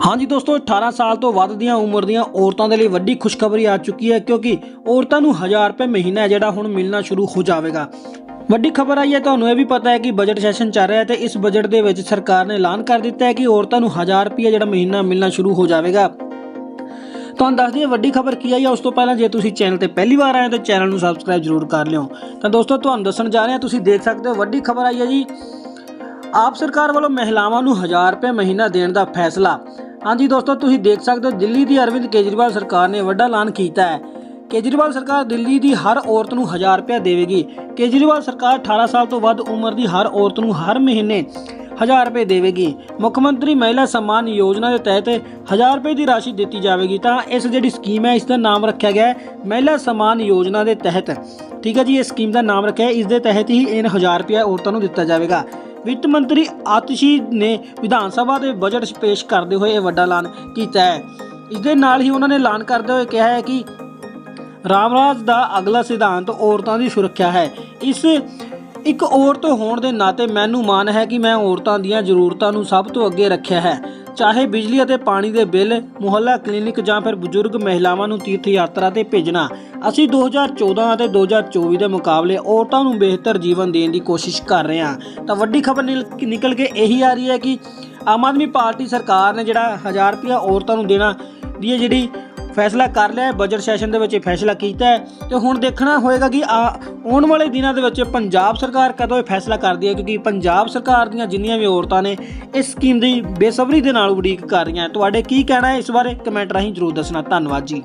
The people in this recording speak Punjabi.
ਹਾਂਜੀ ਦੋਸਤੋ 18 ਸਾਲ ਤੋਂ ਵੱਧ ਦੀਆਂ ਉਮਰ ਦੀਆਂ ਔਰਤਾਂ ਦੇ ਲਈ ਵੱਡੀ ਖੁਸ਼ਖਬਰੀ ਆ ਚੁੱਕੀ ਹੈ ਕਿਉਂਕਿ ਔਰਤਾਂ ਨੂੰ 1000 ਰੁਪਏ ਮਹੀਨਾ ਜਿਹੜਾ ਹੁਣ ਮਿਲਣਾ ਸ਼ੁਰੂ ਹੋ ਜਾਵੇਗਾ। ਵੱਡੀ ਖਬਰ ਆਈ ਹੈ, ਤੁਹਾਨੂੰ ਇਹ ਵੀ ਪਤਾ ਹੈ ਕਿ ਬਜਟ ਸੈਸ਼ਨ ਚੱਲ ਰਿਹਾ ਹੈ ਤੇ ਇਸ ਬਜਟ ਦੇ ਵਿੱਚ ਸਰਕਾਰ ਨੇ ਐਲਾਨ ਕਰ ਦਿੱਤਾ ਹੈ ਕਿ ਔਰਤਾਂ ਨੂੰ 1000 ਰੁਪਏ ਜਿਹੜਾ ਮਹੀਨਾ ਮਿਲਣਾ ਸ਼ੁਰੂ ਹੋ ਜਾਵੇਗਾ। ਤੁਹਾਨੂੰ ਦੱਸ ਦਈਏ, ਵੱਡੀ ਖਬਰ ਕੀ ਆਈ ਹੈ, ਉਸ ਤੋਂ ਪਹਿਲਾਂ ਜੇ ਤੁਸੀਂ ਚੈਨਲ ਤੇ ਪਹਿਲੀ ਵਾਰ ਆਏ ਹੋ ਤਾਂ ਚੈਨਲ ਨੂੰ ਸਬਸਕ੍ਰਾਈਬ ਜ਼ਰੂਰ ਕਰ ਲਿਓ। ਤਾਂ ਦੋਸਤੋ, ਤੁਹਾਨੂੰ ਦੱਸਣ ਜਾ ਰਹੇ ਹਾਂ ਤੁਸੀਂ ਦੇਖ ਸਕਦੇ ਹੋ, ਵੱਡੀ ਖਬਰ ਆਈ ਹੈ ਜੀ। ਆਪ ਸਰਕਾਰ ਵੱਲੋਂ ਮਹਿਲਾਵਾਂ ਨੂੰ 1000 ਰੁਪਏ ਮਹੀਨਾ ਦੇਣ ਦਾ ਫੈਸਲਾ। ਹਾਂਜੀ ਦੋਸਤੋ, ਤੁਸੀਂ ਦੇਖ ਸਕਦੇ ਹੋ, ਦਿੱਲੀ ਦੀ ਅਰਵਿੰਦ ਕੇਜਰੀਵਾਲ ਸਰਕਾਰ ਨੇ ਵੱਡਾ ਐਲਾਨ ਕੀਤਾ ਹੈ। ਕੇਜਰੀਵਾਲ ਸਰਕਾਰ ਦਿੱਲੀ ਦੀ ਹਰ ਔਰਤ ਨੂੰ 1000 ਰੁਪਏ ਦੇਵੇਗੀ। ਕੇਜਰੀਵਾਲ ਸਰਕਾਰ 18 ਸਾਲ ਤੋਂ ਵੱਧ ਉਮਰ ਦੀ ਹਰ ਔਰਤ ਨੂੰ ਹਰ ਮਹੀਨੇ 1000 ਰੁਪਏ ਦੇਵੇਗੀ। ਮੁੱਖ ਮੰਤਰੀ ਮਹਿਲਾ ਸਨਮਾਨ ਯੋਜਨਾ ਦੇ ਤਹਿਤ 1000 ਰੁਪਏ ਦੀ ਰਾਸ਼ੀ ਦਿੱਤੀ ਜਾਵੇਗੀ। ਤਾਂ ਇਸ ਜਿਹੜੀ ਸਕੀਮ ਹੈ, ਇਸ ਦਾ ਨਾਮ ਰੱਖਿਆ ਗਿਆ ਹੈ ਮਹਿਲਾ ਸਨਮਾਨ ਯੋਜਨਾ ਦੇ ਤਹਿਤ। ਠੀਕ ਹੈ ਜੀ, ਇਹ ਸਕੀਮ ਦਾ ਨਾਮ ਰੱਖਿਆ ਇਸ ਦੇ ਤਹਿਤ ਹੀ ਇਹ 1000 ਰੁਪਏ ਔਰਤਾਂ ਨੂੰ ਦਿੱਤਾ ਜਾਵੇਗਾ। ਵਿੱਤ ਮੰਤਰੀ ਆਤਸ਼ੀ ਨੇ ਵਿਧਾਨ ਸਭਾ ਦੇ ਬਜਟ 'ਚ ਪੇਸ਼ ਕਰਦੇ ਹੋਏ ਇਹ ਵੱਡਾ ਐਲਾਨ ਕੀਤਾ ਹੈ। ਇਸ ਦੇ ਨਾਲ ਹੀ ਉਹਨਾਂ ਨੇ ਐਲਾਨ ਕਰਦੇ ਹੋਏ ਕਿਹਾ ਹੈ ਕਿ ਰਾਮਰਾਜ ਦਾ ਅਗਲਾ ਸਿਧਾਂਤ ਔਰਤਾਂ ਦੀ ਸੁਰੱਖਿਆ ਹੈ। ਇਸ ਇੱਕ ਔਰਤ ਹੋਣ ਦੇ ਨਾਤੇ ਮੈਨੂੰ ਮਾਣ ਹੈ ਕਿ ਮੈਂ ਔਰਤਾਂ ਦੀਆਂ ਜ਼ਰੂਰਤਾਂ ਨੂੰ ਸਭ ਤੋਂ ਅੱਗੇ ਰੱਖਿਆ ਹੈ। ਚਾਹੇ ਬਿਜਲੀ ਅਤੇ ਪਾਣੀ ਦੇ ਬਿੱਲ, ਮੁਹੱਲਾ ਕਲੀਨਿਕ ਜਾਂ ਫਿਰ ਬਜ਼ੁਰਗ ਮਹਿਲਾਵਾਂ ਨੂੰ ਤੀਰਥ ਯਾਤਰਾ ਤੇ ਭੇਜਣਾ। ਅਸੀਂ 2014 ਅਤੇ 2024 ਦੇ ਮੁਕਾਬਲੇ ਔਰਤਾਂ ਨੂੰ ਬਿਹਤਰ ਜੀਵਨ ਦੇਣ ਦੀ ਕੋਸ਼ਿਸ਼ ਕਰ ਰਹੇ ਹਾਂ। ਤਾਂ ਵੱਡੀ ਖਬਰ ਨਿਕਲ ਕੇ ਇਹੀ ਆ ਰਹੀ ਹੈ ਕਿ ਆਮ ਆਦਮੀ ਪਾਰਟੀ ਸਰਕਾਰ ਨੇ ਜਿਹੜਾ 1000 ਰੁਪਇਆ ਔਰਤਾਂ ਨੂੰ ਦੇਣਾ, ਦੀ ਇਹ ਜਿਹੜੀ ਫੈਸਲਾ ਕਰ ਲਿਆ ਹੈ ਬਜਟ ਸੈਸ਼ਨ ਦੇ ਵਿੱਚ ਇਹ ਫੈਸਲਾ ਕੀਤਾ ਹੈ। ਤੇ ਹੁਣ ਦੇਖਣਾ ਹੋਏਗਾ ਕਿ ਆਉਣ ਵਾਲੇ ਦਿਨਾਂ ਦੇ ਵਿੱਚ ਪੰਜਾਬ ਸਰਕਾਰ ਕਦੋਂ ਇਹ ਫੈਸਲਾ ਕਰਦੀ ਹੈ, ਕਿਉਂਕਿ ਪੰਜਾਬ ਸਰਕਾਰ ਦੀਆਂ ਜਿੰਨੀਆਂ ਵੀ ਔਰਤਾਂ ਨੇ, ਇਸ ਸਕੀਮ ਦੀ ਬੇਸਬਰੀ ਦੇ ਨਾਲ ਉਡੀਕ ਕਰ ਰਹੀਆਂ। ਤੁਹਾਡੇ ਕੀ ਕਹਿਣਾ ਹੈ ਇਸ ਬਾਰੇ ਕਮੈਂਟ ਰਾਹੀਂ ਜਰੂਰ ਦੱਸਣਾ। ਧੰਨਵਾਦ ਜੀ।